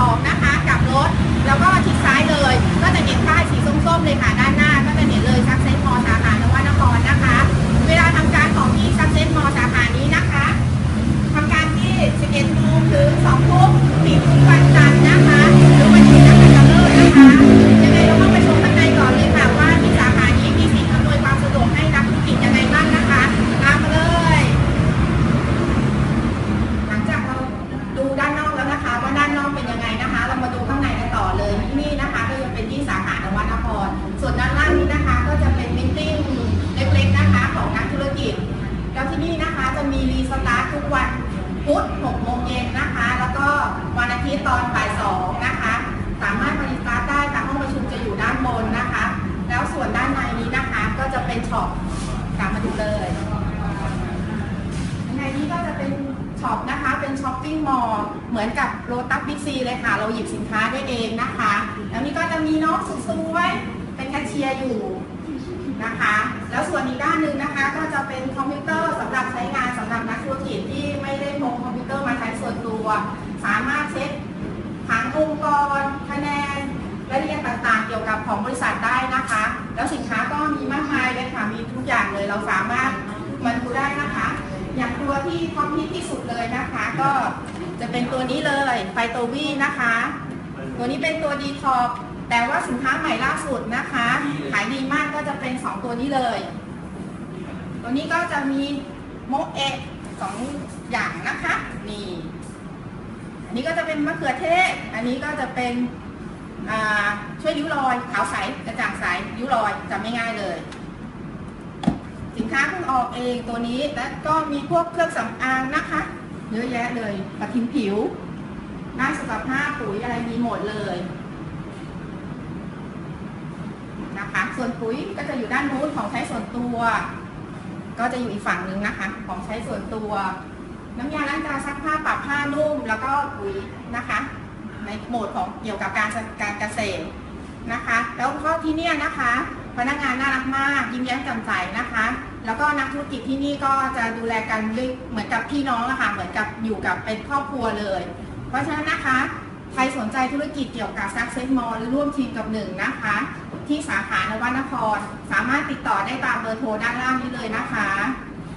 2นะคะกับรถ แล้วก็ชิดซ้ายเลย ก็จะเห็นป้ายสีส้มๆเลยค่ะ ล้วที่นี่นะคะจะมีรีสตาร์ททุกวันพุธ6โมงเย็นนะคะ แล้วก็วันอาทิตย์ตอนบ่าย2นะคะ สามารถมารีสตาร์ทได้ค่ะห้องประชุมจะอยู่ด้านบนนะคะ แล้วส่วนด้านในนี้นะคะ ก็จะเป็นช็อปกลับมาดูเลยในนี้ก็จะเป็นช็อปนะคะ เป็นช้อปปิ้งมอลล์เหมือนกับโลตัสบิ๊กซีเลยค่ะ เราหยิบสินค้าได้เองนะคะ แล้วนี่ก็จะมีน้องสวยๆเป็นแคชเชียร์อยู่ นะคะ แล้วส่วนอีกด้านหนึ่งนะคะ ก็จะเป็นคอมพิวเตอร์สำหรับใช้งานสำหรับนักธุรกิจที่ไม่ได้พกคอมพิวเตอร์มาใช้ส่วนตัว สามารถเช็คผังองค์กรคะแนนรายละเอียดต่างๆ เกี่ยวกับของบริษัทได้นะคะ แล้วสินค้าก็มีมากมายเลยค่ะมีทุกอย่างเลยเราสามารถมาดูได้นะคะ อย่างตัวที่ท็อปฮิตที่สุดเลยนะคะ ก็จะเป็นตัวนี้เลยไฟโตวีนะคะ ตัวนี้เป็นตัวดีท็อก แต่ว่าสินค้าใหม่ล่าสุดนะคะ ขายดีมากก็จะเป็น 2 ตัวนี้เลย ตัวนี้ก็จะมีโมเอะสองอย่างนะคะ นี่อันนี้ก็จะเป็นมะเขือเทศ อันนี้ก็จะเป็นช่วยริ้วรอยขาวใสกระจ่างใสริ้วรอยจำไม่ง่ายเลย สินค้าเพิ่งออกเองตัวนี้และก็มีพวกเครื่องสำอางนะคะเยอะแยะเลยปะทิมผิวด้าสุขภาพปุ๋ยอะไรมีหมดเลย นะคะ ส่วนปุ๋ยก็จะอยู่ด้านนู้นของใช้ส่วนตัว ก็จะอยู่อีกฝั่งหนึ่งนะคะ ของใช้ส่วนตัว น้ำยาล้างจานซักผ้าปรับผ้านุ่ม แล้วก็ปุ๋ยนะคะ ในโหมดของเกี่ยวกับการการเกษตรนะคะ แล้วก็ที่นี่นะคะ พนักงานน่ารักมากยิ้มแย้มแจ่มใสนะคะ แล้วก็นักธุรกิจที่นี่ก็จะดูแลกันเหมือนกับพี่น้องอะค่ะเหมือนกับอยู่กับเป็นครอบครัวเลย เพราะฉะนั้นนะคะใครสนใจธุรกิจเกี่ยวกับ Success Mall หรือร่วมทีมกับหนึ่งนะคะ ที่สาขานวนคร สามารถติดต่อได้ตามเบอร์โทรด้านล่างนี้เลยนะคะ